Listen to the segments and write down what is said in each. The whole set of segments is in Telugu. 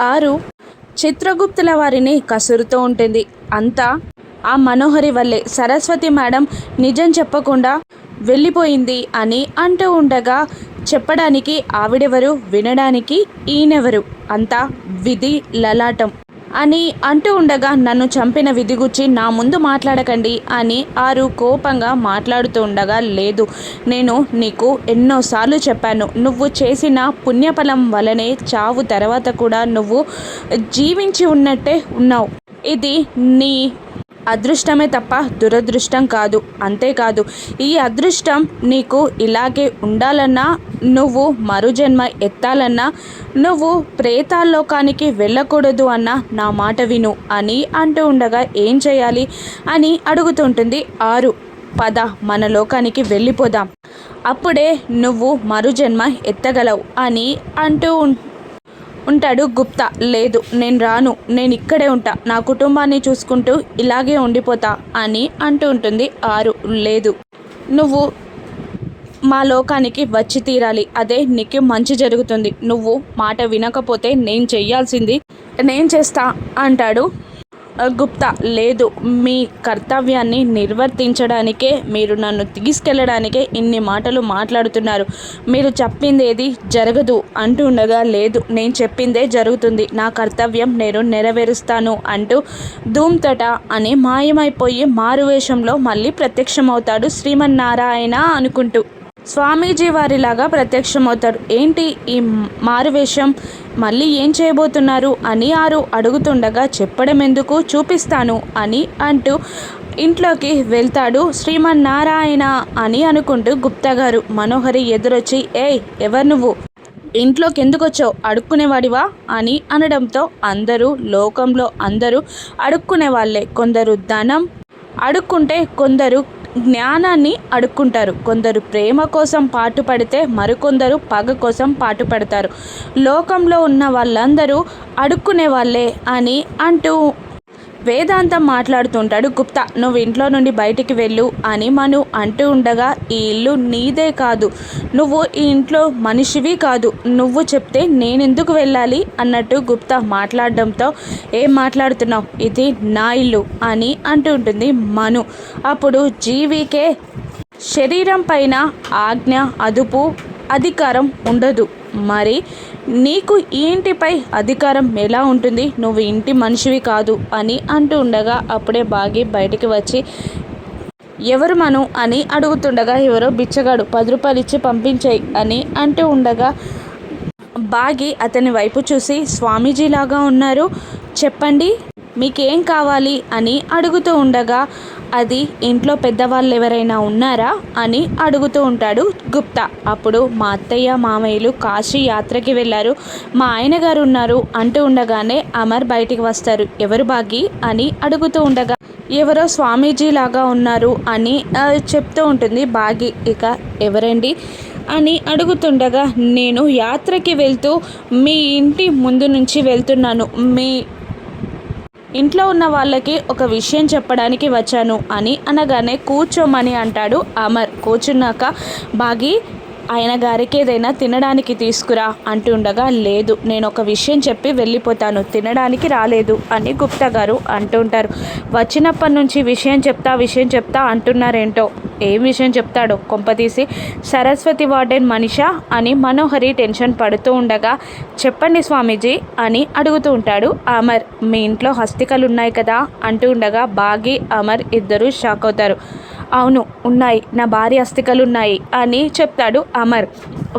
ఆరు చిత్రగుప్తుల వారిని కసురుతూ ఉంటుంది. అంతా ఆ మనోహరి వల్లే. సరస్వతి మేడం నిజం చెప్పకుండా వెళ్ళిపోయింది అని అంటూ ఉండగా చెప్పడానికి ఆవిడెవరు వినడానికి ఈయనెవరు? అంతా విధి లలాటం. అని అంటూ ఉండగా నన్ను చంపిన విధిగుచ్చి నా ముందు మాట్లాడకండి అని ఆరు కోపంగా మాట్లాడుతూ ఉండగా లేదు నేను నీకు ఎన్నోసార్లు చెప్పాను. నువ్వు చేసిన పుణ్యఫలం వలనే చావు తర్వాత కూడా నువ్వు జీవించి ఉన్నట్టే ఉన్నావు. ఇది నీ అదృష్టమే తప్ప దురదృష్టం కాదు. అంతేకాదు ఈ అదృష్టం నీకు ఇలాగే ఉండాలన్నా నువ్వు మరుజన్మ ఎత్తాలన్నా నువ్వు ప్రేతాల్లోకానికి వెళ్ళకూడదు అన్న నా మాట విను అని అంటూ ఉండగా ఏం చేయాలి అని అడుగుతుంటుంది ఆరు. పద మన లోకానికి వెళ్ళిపోదాం. అప్పుడే నువ్వు మరుజన్మ ఎత్తగలవు అని అంటూ ఉంటాడు గుప్తా. లేదు నేను రాను. నేను ఇక్కడే ఉంటా. నా కుటుంబాన్ని చూసుకుంటూ ఇలాగే ఉండిపోతా అని అంటూ ఉంటుంది ఆరు. లేదు. నువ్వు మా లోకానికి వచ్చి తీరాలి. అదే నీకు మంచి జరుగుతుంది. నువ్వు మాట వినకపోతే నేను చెయ్యాల్సింది నేను చేస్తా అంటాడు గుప్తా లేదు మీ కర్తవ్యాన్ని నిర్వర్తించడానికే మీరు నన్ను తీసుకెళ్ళడానికే ఇన్ని మాటలు మాట్లాడుతున్నారు. మీరు చెప్పింది ఏది జరగదు అంటుండగా లేదు నేను చెప్పిందే జరుగుతుంది. నా కర్తవ్యం నేను నెరవేరుస్తాను అంటూ ధూమ్తట అని మాయమైపోయి మారువేషంలో మళ్ళీ ప్రత్యక్షమవుతాడు శ్రీమన్నారాయణ అనుకుంటూ. స్వామీజీ వారిలాగా ప్రత్యక్షమవుతాడు. ఏంటి ఈ మారువేషం? మళ్ళీ ఏం చేయబోతున్నారు అని ఆరు అడుగుతుండగా చెప్పడం ఎందుకు చూపిస్తాను అని అంటూ ఇంట్లోకి వెళ్తాడు శ్రీమన్నారాయణ అని అనుకుంటూ గుప్తా గారు మనోహరి ఎదురొచ్చి ఏయ్ ఎవరు నువ్వు? ఇంట్లోకి ఎందుకు వచ్చావు అడుక్కునేవాడివా? అని అనడంతో అందరూ లోకంలో అందరూ అడుక్కునే వాళ్ళే కొందరు ధనం అడుక్కుంటే కొందరు జ్ఞానాన్ని అడుక్కుంటారు. కొందరు ప్రేమ కోసం పాటుపడితే మరికొందరు పగ కోసం పాటుపడతారు లోకంలో ఉన్న వాళ్ళందరూ అడుక్కునే వాళ్ళే అని అంటూ వేదాంతం మాట్లాడుతుంటాడు గుప్తా. నువ్వు ఇంట్లో నుండి బయటికి వెళ్ళు అని మను అంటూ ఉండగా ఈ ఇల్లు నీదే కాదు. నువ్వు ఈ ఇంట్లో మనిషివి కాదు. నువ్వు చెప్తే నేనెందుకు వెళ్ళాలి? అన్నట్టు గుప్తా మాట్లాడడంతో ఏం మాట్లాడుతున్నావు? ఇది నా ఇల్లు అని అంటూ ఉంటుంది మను. అప్పుడు జీవికే శరీరం పైన ఆజ్ఞ అదుపు అధికారం ఉండదు. మరి నీకు ఈ ఇంటిపై అధికారం ఎలా ఉంటుంది? నువ్వు ఇంటి మనిషివి కాదు అని అంటూ ఉండగా అప్పుడే బాగి బయటికి వచ్చి ఎవరు మను? అని అడుగుతుండగా ఎవరో బిచ్చగాడు పది రూపాయలు ఇచ్చి పంపించాయి అని అంటూ ఉండగా బాగి అతని వైపు చూసి స్వామీజీలాగా ఉన్నారు చెప్పండి మీకేం కావాలి? అని అడుగుతూ ఉండగా అది ఇంట్లో పెద్దవాళ్ళు ఎవరైనా ఉన్నారా అని అడుగుతూ ఉంటాడు గుప్తా. అప్పుడు మా అత్తయ్య మామయ్యలు కాశీ యాత్రకి వెళ్ళారు. మా ఆయన గారు ఉన్నారు అంటూ ఉండగానే అమర్ బయటికి వస్తారు. ఎవరు బాగి? అని అడుగుతూ ఉండగా ఎవరో స్వామీజీ లాగా ఉన్నారు అని చెప్తూ ఉంటుంది బాగి. ఇక ఎవరండి? అని అడుగుతుండగా నేను యాత్రకి వెళ్తూ మీ ఇంటి ముందు నుంచి వెళ్తున్నాను. మీ ఇంట్లో ఉన్న వాళ్ళకి ఒక విషయం చెప్పడానికి వచ్చాను అని అనగానే కూర్చోమని అంటాడు అమర్. కూర్చున్నాక బాగి ఆయన గారికి ఏదైనా తినడానికి తీసుకురా అంటుండగా లేదు నేను ఒక విషయం చెప్పి వెళ్ళిపోతాను తినడానికి రాలేదు అని గుప్తా గారు అంటుంటారు. వచ్చినప్పటి నుంచి విషయం చెప్తా విషయం చెప్తా అంటున్నారేంటో? ఏం విషయం చెప్తాడో? కొంపతీసి సరస్వతి వార్డెన్ మనిషా అని మనోహరి టెన్షన్ పడుతూ ఉండగా చెప్పండి స్వామీజీ అని అడుగుతూ ఉంటాడు. అమర్ మీ ఇంట్లో హస్తికలు ఉన్నాయి కదా అంటూ ఉండగా బాగి అమర్ ఇద్దరూ షాక్ అవుతారు. అవును ఉన్నాయి. నా భార్య అస్థికలు ఉన్నాయి అని చెప్తాడు అమర్.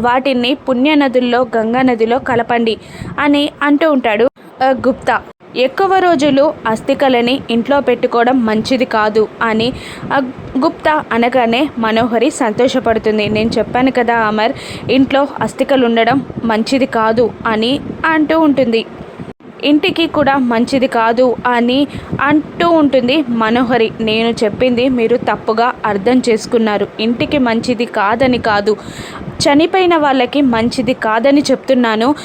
వాటిని పుణ్య నదుల్లో గంగా నదిలో కలపండి అని అంటూ ఉంటాడు గుప్తా. ఎక్కువ రోజులు అస్థికలని ఇంట్లో పెట్టుకోవడం మంచిది కాదు అని గుప్తా అనగానే మనోహరి సంతోషపడుతుంది. నేను చెప్పాను కదా అమర్ ఇంట్లో అస్థికలు ఉండడం మంచిది కాదు అని అంటూ ఉంటుంది. ఇంటికి కూడా మంచిది కాదు అని అంటూ ఉంటుంది మనోహరి. నేను చెప్పింది మీరు తప్పుగా అర్థం చేసుకున్నారు. ఇంటికి మంచిది కాదని కాదు. చనిపోయిన వాళ్ళకి మంచిది కాదని చెప్తున్నాను.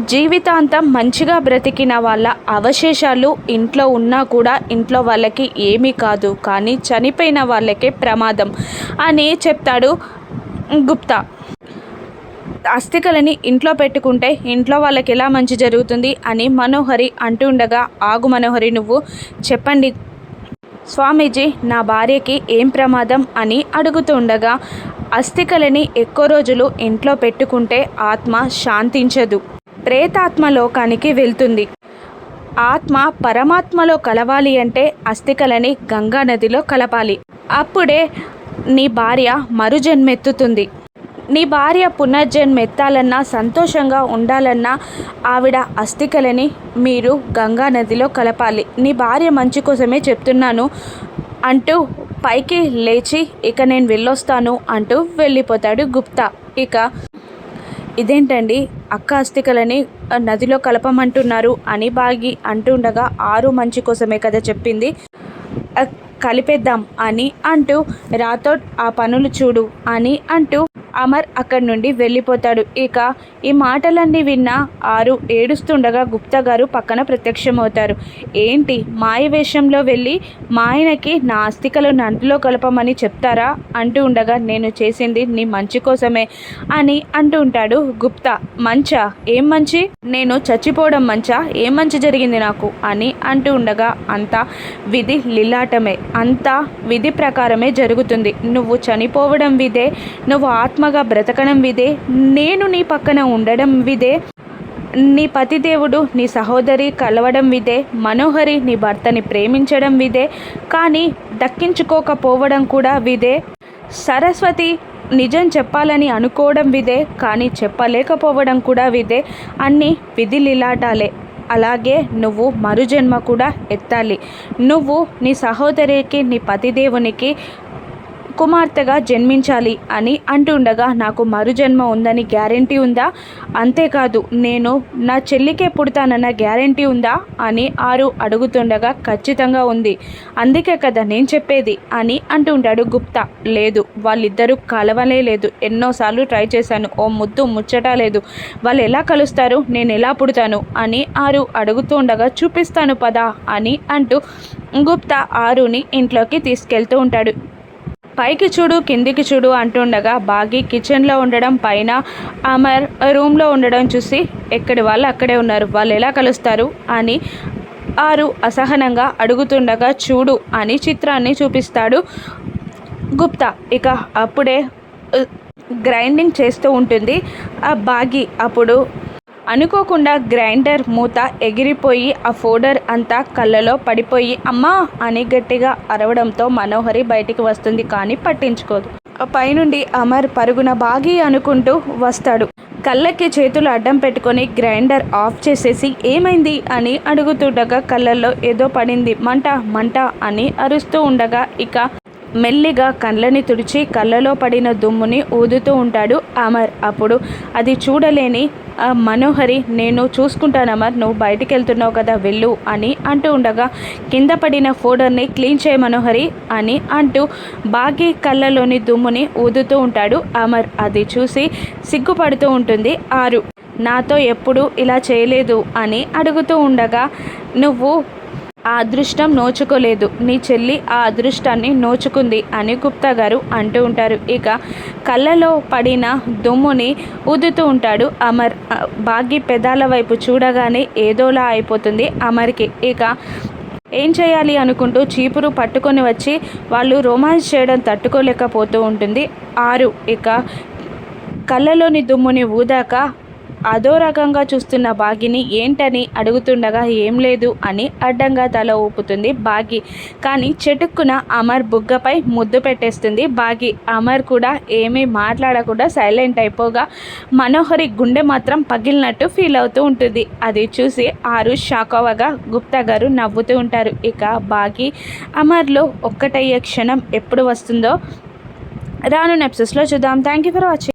జీవితాంతం మంచిగా బ్రతికిన వాళ్ళ అవశేషాలు ఇంట్లో ఉన్నా కూడా ఇంట్లో వాళ్ళకి ఏమీ కాదు. కానీ చనిపోయిన వాళ్ళకే ప్రమాదం అని చెప్తాడు గుప్తా. అస్థికలని ఇంట్లో పెట్టుకుంటే ఇంట్లో వాళ్ళకి ఎలా మంచి జరుగుతుంది అని మనోహరి అంటూ ఉండగా ఆగు మనోహరి నువ్వు చెప్పండి. స్వామీజీ నా భార్యకి ఏం ప్రమాదం? అని అడుగుతూ ఉండగా అస్థికలని ఎక్కువ రోజులు ఇంట్లో పెట్టుకుంటే ఆత్మ శాంతించదు. ప్రేతాత్మ లోకానికి వెళ్తుంది. ఆత్మ పరమాత్మలో కలవాలి అంటే అస్థికలని గంగా నదిలో కలపాలి. అప్పుడే నీ భార్య మరుజన్మెత్తుతుంది. నీ భార్య పునర్జన్మెత్తాలన్నా సంతోషంగా ఉండాలన్నా ఆవిడ అస్థికలని మీరు గంగా నదిలో కలపాలి. నీ భార్య మంచి కోసమే చెప్తున్నాను అంటూ పైకి లేచి ఇక నేను వెళ్ళొస్తాను అంటూ వెళ్ళిపోతాడు గుప్తా. ఇక ఇదేంటండి? అక్క అస్థికలని నదిలో కలపమంటున్నారు అని బాగి అంటుండగా ఆరు మంచి కోసమే కదా చెప్పింది. కలిపేద్దాం అని అంటూ రాథోడ్ ఆ పనులు చూడు అని అంటూ అమర్ అక్కడి నుండి వెళ్ళిపోతాడు. ఇక ఈ మాటలన్నీ విన్న ఆరు ఏడుస్తుండగా గుప్తా గారు పక్కన ప్రత్యక్షమవుతారు. ఏంటి? మాయ వేషంలో వెళ్ళి మా ఆయనకి నా అస్థికలు నంటిలో కలపమని చెప్తారా? అంటూ ఉండగా నేను చేసింది నీ మంచి కోసమే అని అంటూ ఉంటాడు గుప్తా. మంచా? ఏం మంచి? నేను చచ్చిపోవడం మంచా? ఏం మంచి జరిగింది నాకు? అని అంటూ ఉండగా అంతా విధి లిల్లాటమే అంతా విధి ప్రకారమే జరుగుతుంది. నువ్వు చనిపోవడం విదే నువ్వు ఆత్మ ఆత్మగా బ్రతకడం విదే నేను నీ పక్కన ఉండడం విదే నీ పతిదేవుడు నీ సహోదరి కలవడం విదే మనోహరి నీ భర్తని ప్రేమించడం విదే కానీ దక్కించుకోకపోవడం కూడా విదే సరస్వతి నిజం చెప్పాలని అనుకోవడం విదే కానీ చెప్పలేకపోవడం కూడా విదే అన్నీ విధి లిలాటాలే. అలాగే నువ్వు మరుజన్మ కూడా ఎత్తాలి. నువ్వు నీ సహోదరికి నీ పతిదేవునికి కుమార్తెగా జన్మించాలి అని అంటుండగా నాకు మరుజన్మ ఉందని గ్యారంటీ ఉందా? అంతేకాదు నేను నా చెల్లికే పుడతానన్న గ్యారంటీ ఉందా? అని ఆరు అడుగుతుండగా ఖచ్చితంగా ఉంది. అందుకే కదా నేను చెప్పేది అని అంటుంటాడు గుప్తా. లేదు వాళ్ళిద్దరూ కలవలే లేదు. ఎన్నోసార్లు ట్రై చేశాను. ఓ ముద్దు ముచ్చట లేదు. వాళ్ళు ఎలా కలుస్తారు? నేను ఎలా పుడతాను? అని ఆరు అడుగుతుండగా చూపిస్తాను పదా అని అంటూ గుప్తా ఆరుని ఇంట్లోకి తీసుకెళ్తూ ఉంటాడు. పైకి చూడు కిందికి చూడు అంటుండగా బాగి కిచెన్లో ఉండడం పైన అమర్ రూమ్లో ఉండడం చూసి ఎక్కడి వాళ్ళు అక్కడే ఉన్నారు వాళ్ళు ఎలా కలుస్తారు? అని ఆరు అసహనంగా అడుగుతుండగా చూడు అని చిత్రాన్ని చూపిస్తాడు గుప్తా. ఇక అప్పుడే గ్రైండింగ్ చేస్తూ ఉంటుంది. ఆ బాగి అప్పుడు అనుకోకుండా గ్రైండర్ మూత ఎగిరిపోయి ఆ ఫోడర్ అంతా కళ్ళలో పడిపోయి అమ్మా! అని గట్టిగా అరవడంతో మనోహరి బయటికి వస్తుంది కానీ పట్టించుకోదు. ఆ పైనుండి అమర్ పరుగున బాగి అనుకుంటూ వస్తాడు. కళ్ళకి చేతులు అడ్డం పెట్టుకొని గ్రైండర్ ఆఫ్ చేసేసి ఏమైంది? అని అడుగుతుండగా కళ్ళల్లో ఏదో పడింది. మంట మంట అని అరుస్తూ ఉండగా ఇక మెల్లిగా కళ్ళని తుడిచి కళ్ళలో పడిన దుమ్ముని ఊదుతూ ఉంటాడు అమర్. అప్పుడు అది చూడలేని ఆ మనోహరి నేను చూసుకుంటాను అమర్. నువ్వు బయటికి వెళ్తున్నావు కదా వెళ్ళు అని అంటూ ఉండగా కింద పడిన ఫోడర్ని క్లీన్ చేయ మనోహరి అని అంటూ బాగి కళ్ళలోని దుమ్ముని ఊదుతూ ఉంటాడు అమర్. అది చూసి సిగ్గుపడుతూ ఉంటుంది ఆరు. నాతో ఎప్పుడు ఇలా చేయలేదు అని అడుగుతూ ఉండగా నువ్వు ఆ అదృష్టం నోచుకోలేదు. నీ చెల్లి ఆ అదృష్టాన్ని నోచుకుంది అని గుప్తా గారు అంటూ ఉంటారు. ఇక కళ్ళలో పడిన దుమ్ముని ఊదుతూ ఉంటాడు అమర్. భాగ్య పెదాల వైపు చూడగానే ఏదోలా అయిపోతుంది అమర్కి. ఇక ఏం చేయాలి అనుకుంటూ చీపురు పట్టుకొని వచ్చి వాళ్ళు రొమాన్స్ చేయడం తట్టుకోలేకపోతూ ఉంటుంది. ఆరు ఇక కళ్ళలోని దుమ్ముని ఊదాక అదో రకంగా చూస్తున్న బాగిని ఏంటని అడుగుతుండగా ఏం లేదు అని అడ్డంగా తల ఊపుతుంది బాగి. కానీ చెటుక్కున అమర్ బుగ్గపై ముద్దు పెట్టేస్తుంది బాగి. అమర్ కూడా ఏమీ మాట్లాడకుండా సైలెంట్ అయిపోగా మనోహరి గుండె మాత్రం పగిలినట్టు ఫీల్ అవుతూ ఉంటుంది. అది చూసి ఆరు షాక్ అవ్వగా గుప్తా గారు నవ్వుతూ ఉంటారు. ఇక బాగి అమర్లో ఒక్కటయ్యే క్షణం ఎప్పుడు వస్తుందో రాను నెప్సెస్లో చూద్దాం. Thank you for watching.